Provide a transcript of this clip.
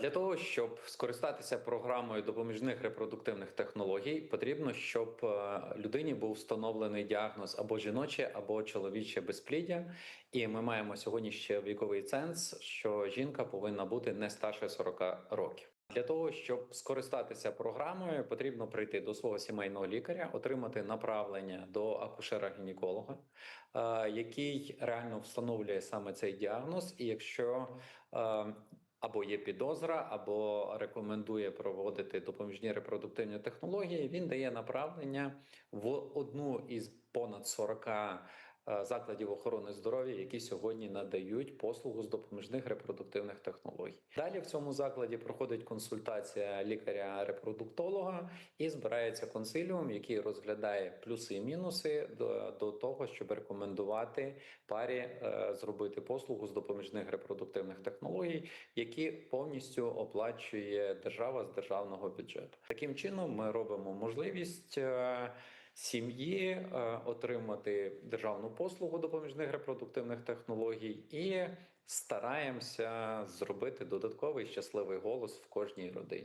Для того щоб скористатися програмою допоміжних репродуктивних технологій, потрібно, щоб е, людині був встановлений діагноз або жіноче, або чоловіче безпліддя. І ми маємо сьогодні ще віковий ценз, що жінка повинна бути не старше 40 років. Для того щоб скористатися програмою, потрібно прийти до свого сімейного лікаря, отримати направлення до акушера-гінеколога, е, який реально встановлює саме цей діагноз. І якщо е, або є підозра, або рекомендує проводити допоміжні репродуктивні технології, він дає направлення в одну із понад 40 е, закладів охорони здоров'я, які сьогодні надають послугу з допоміжних репродуктивних технологій. Далі в цьому закладі проходить консультація лікаря-репродуктолога і збирається консиліум, який розглядає плюси і мінуси до, до того, щоб рекомендувати парі е, зробити послугу з допоміжних репродуктивних технологій, які повністю оплачує держава з державного бюджету. Таким чином, ми робимо можливість. е, Сім'ї е, отримати державну послугу допоміжних репродуктивних технологій і стараємося зробити додатковий щасливий голос в кожній родині.